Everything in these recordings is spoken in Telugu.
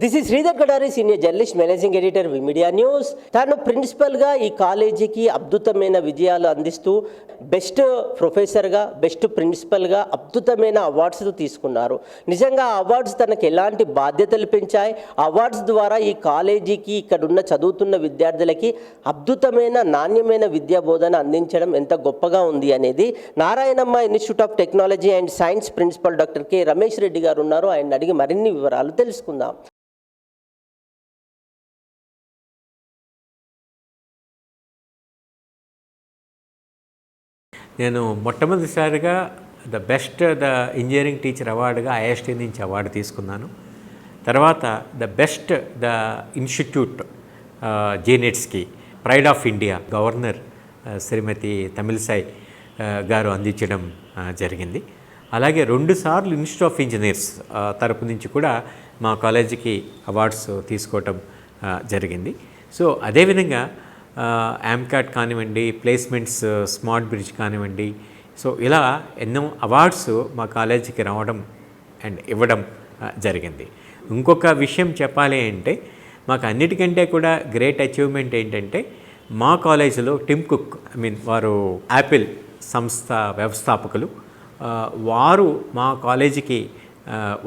This is Sridhar Gadari senior journalist managing editor media news తాను ప్రిన్సిపల్గా ఈ కాలేజీకి అద్భుతమైన విజయాలు అందిస్తూ బెస్ట్ ప్రొఫెసర్గా బెస్ట్ ప్రిన్సిపల్గా అద్భుతమైన అవార్డ్స్ తీసుకున్నారు. నిజంగా ఆ అవార్డ్స్ తనకు ఎలాంటి బాధ్యతలు పెంచాయి? అవార్డ్స్ ద్వారా ఈ కాలేజీకి ఇక్కడ ఉన్న చదువుతున్న విద్యార్థులకి అద్భుతమైన నాణ్యమైన విద్యా బోధన అందించడం ఎంత గొప్పగా ఉంది అనేది Narayanamma institute of technology and science principal doctor K Ramesh Reddy garu ఉన్నారు. ఆయన అడిగి మరిన్ని వివరాలు తెలుసుకుందాం. నేను మొట్టమొదటిసారిగా the best the engineering teacher అవార్డుగా IST నుంచి అవార్డు తీసుకున్నాను. తర్వాత the best the institute జేనెట్స్కి pride of India governor Shrimati Tamilisai garu అందించడం జరిగింది. అలాగే రెండుసార్లు ఇన్స్టిట్యూట్ ఆఫ్ ఇంజనీర్స్ తరపు నుంచి కూడా మా కాలేజీకి అవార్డ్స్ తీసుకోవటం జరిగింది. సో అదేవిధంగా యామ్కాట్ కానివ్వండి ప్లేస్మెంట్స్ స్మార్ట్ బ్రిడ్జ్ కానివ్వండి. సో ఇలా ఎన్నో అవార్డ్స్ మా కాలేజీకి రావడం అండ్ ఇవ్వడం జరిగింది. ఇంకొక విషయం చెప్పాలి అంటే మాకు అన్నిటికంటే కూడా గ్రేట్ అచీవ్మెంట్ ఏంటంటే మా కాలేజీలో టిమ్ కుక్ ఐ మీన్ వారు యాపిల్ సంస్థ వ్యవస్థాపకులు వారు మా కాలేజీకి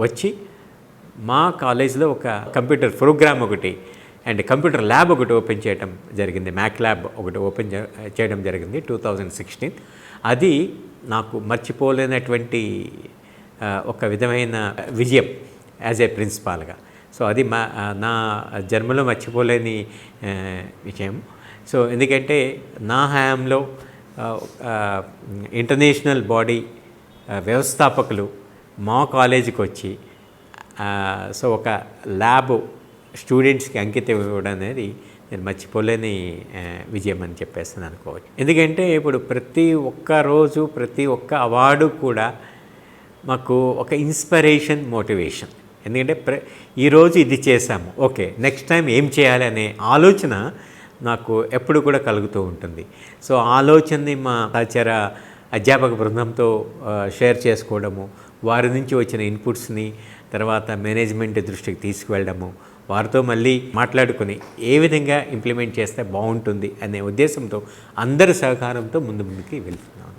వచ్చి మా కాలేజీలో ఒక కంప్యూటర్ ప్రోగ్రామ్ ఒకటి అండ్ కంప్యూటర్ ల్యాబ్ ఒకటి ఓపెన్ చేయడం జరిగింది. మ్యాక్ ల్యాబ్ ఒకటి ఓపెన్ చేయడం జరిగింది టూ థౌజండ్ సిక్స్టీన్ అది నాకు మర్చిపోలేనటువంటి ఒక విధమైన విజయం యాజ్ ఏ ప్రిన్సిపాల్గా సో అది మా నా జన్మలో మర్చిపోలేని విషయం సో ఎందుకంటే నా హయాంలో ఇంటర్నేషనల్ బాడీ వ్యవస్థాపకులు మా కాలేజీకి వచ్చి సో ఒక ల్యాబ్ స్టూడెంట్స్కి అంకితం ఇవ్వడం అనేది నేను మర్చిపోలేని విజయం అని చెప్పేసి నేను అనుకోవచ్చు. ఎందుకంటే ఇప్పుడు ప్రతి ఒక్క రోజు ప్రతి ఒక్క అవార్డు కూడా మాకు ఒక ఇన్స్పిరేషన్ మోటివేషన్. ఎందుకంటే ప్ర ఈరోజు ఇది చేశాము. ఓకే నెక్స్ట్ టైం ఏం చేయాలి అనే ఆలోచన నాకు ఎప్పుడు కూడా కలుగుతూ ఉంటుంది. సో ఆలోచనని మా సహచర అధ్యాపక బృందంతో షేర్ చేసుకోవడము వారి నుంచి వచ్చిన ఇన్పుట్స్ని తర్వాత మేనేజ్మెంట్ దృష్టికి తీసుకువెళ్ళడము వారితో మళ్ళీ మాట్లాడుకుని ఏ విధంగా ఇంప్లిమెంట్ చేస్తే బాగుంటుంది అనే ఉద్దేశంతో అందరి సహకారంతో ముందు ముందుకి వెళ్తున్నాను.